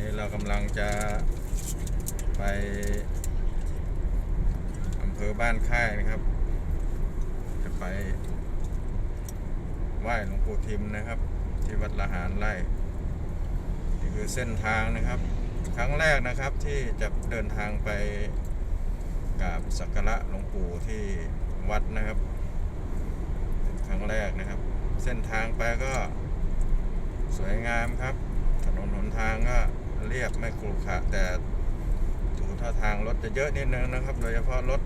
นี้เรากำลังจะไปอำเภอบ้านค่ายนะครับ จะไปไหว้หลวงปู่ทิมนะครับ ที่วัดละหารไร่นี่คือเส้นทางนะครับ ครั้งแรกนะครับที่จะเดินทางไปกราบสักการะหลวงปู่ที่วัดนะครับเป็นครั้งแรกนะครับ เส้นทางไปก็สวยงามครับ ถนนหนทางก็ เรียบไม่ขรุขระแต่ดูท่าทางรถจะเยอะนิดนึงนะครับ โดยเฉพาะรถ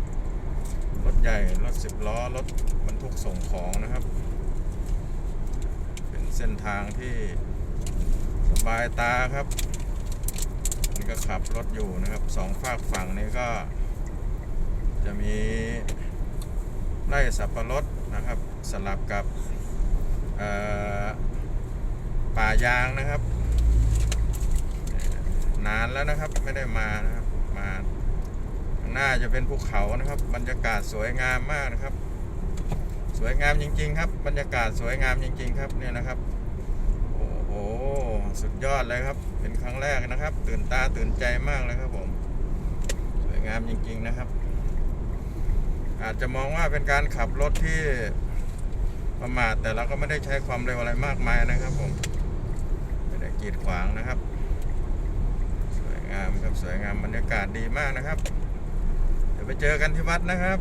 รถใหญ่ รถสิบล้อ รถบรรทุกส่งของนะครับ เป็นเส้นทางที่สบายตาครับนี่ก็ขับรถอยู่นะครับสองฝากฝั่งนี้ก็ จะมีไร่สับปะรดนะครับ สลับกับป่ายางนะครับ นานแล้วนะครับ ไม่ได้มานะครับมาข้างหน้าจะเป็นภูเขานะครับ บรรยากาศสวยงามมากนะครับ สวยงามจริง ๆ ครับ บรรยากาศสวยงามจริง ๆ ครับเนี่ยนะครับโอ้โหสุดยอดเลยครับ เป็นครั้งแรกนะครับ ตื่นตาตื่นใจมากเลยครับผม สวยงามจริง ๆนะครับ อาจจะมองว่าเป็นการขับรถที่ประมาทแต่เราก็ไม่ได้ใช้ความเร็วอะไรมากมายนะครับผมไม่ได้กีดขวางนะครับ งามครับสวยงามบรรยากาศดีมากนะครับ เดี๋ยวไปเจอกันที่วัดนะครับ